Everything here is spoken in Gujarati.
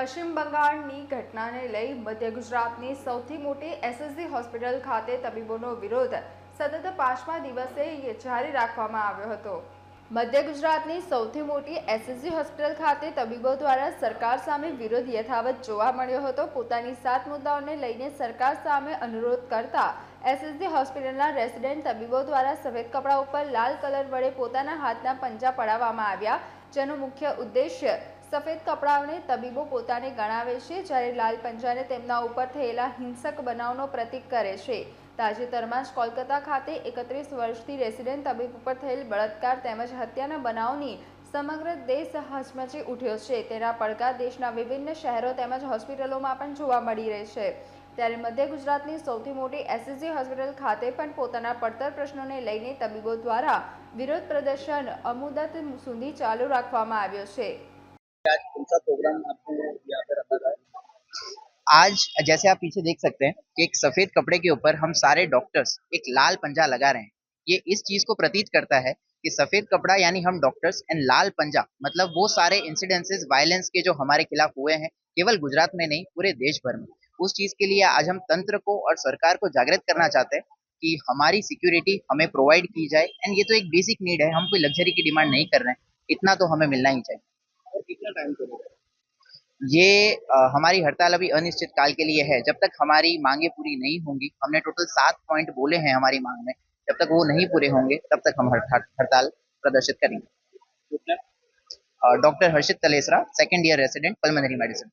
પશ્ચિમ બંગાળની ઘટનાને લઈ મધ્ય ગુજરાતની સૌથી મોટી એસએસજી હોસ્પિટલ ખાતે તબીબોનો વિરોધ સતત પાંચમા દિવસે જારી રાખવામાં આવ્યો હતો. મધ્ય ગુજરાતની સૌથી મોટી એસએસજી હોસ્પિટલ ખાતે તબીબો દ્વારા સરકાર સામે વિરોધ યથાવત જોવા મળ્યો હતો. પોતાની સાત મુદ્દાઓને લઈને સરકાર સામે અનુરોધ કરતા એસએસજી હોસ્પિટલના રેસિડેન્ટ તબીબો દ્વારા સફેદ કપડા ઉપર લાલ કલર વડે પોતાના હાથના પંજા પડાવવામાં આવ્યા, જેનો મુખ્ય ઉદ્દેશ્ય સફેદ કપડાઓને તબીબો પોતાને ગણાવે છે જ્યારે લાલ પંજાને તેમના ઉપર થયેલા હિંસક બનાવનો પ્રતિક કરે છે. તાજેતરમાં જ કોલકાતા ખાતે એકત્રીસ વર્ષથી રેસિડેન્ટ તબીબ ઉપર થયેલ બળાત્કાર તેમજ હત્યાના બનાવની સમગ્ર દેશ હચમચી ઉઠ્યો છે. તેના પડકાર દેશના વિભિન્ન શહેરો તેમજ હોસ્પિટલોમાં પણ જોવા મળી રહી છે. ત્યારે મધ્ય ગુજરાતની સૌથી મોટી એસએસજી હોસ્પિટલ ખાતે પણ પોતાના પડતર પ્રશ્નોને લઈને તબીબો દ્વારા વિરોધ પ્રદર્શન અમુદત સુધી ચાલુ રાખવામાં આવ્યો છે. आज प्रोग्राम था आज जैसे आप पीछे देख सकते हैं कि एक सफ़ेद कपड़े के ऊपर हम सारे डॉक्टर्स एक लाल पंजा लगा रहे हैं। ये इस चीज़ को प्रतीत करता है कि सफ़ेद कपड़ा यानी हम डॉक्टर्स एंड लाल पंजा मतलब वो सारे इंसिडेंसेस वायलेंस के जो हमारे खिलाफ हुए हैं, केवल गुजरात में नहीं, पूरे देश भर में। उस चीज़ के लिए आज हम तंत्र को और सरकार को जागृत करना चाहते हैं कि हमारी सिक्योरिटी हमें प्रोवाइड की जाए। एंड ये तो एक बेसिक नीड है, हम कोई लग्जरी की डिमांड नहीं कर रहे हैं। इतना तो हमें मिलना ही चाहिए। कितना टाइम चलेगा ये आ, हमारी हड़ताल अभी अनिश्चित काल के लिए है। जब तक हमारी मांगे पूरी नहीं होंगी हमने टोटल सात पॉइंट बोले हैं हमारी मांग में जब तक वो नहीं पूरे होंगे तब तक हम हड़- हड़- हड़ताल प्रदर्शित करेंगे। Doctor Harshit Talesara second year resident pulmonary medicine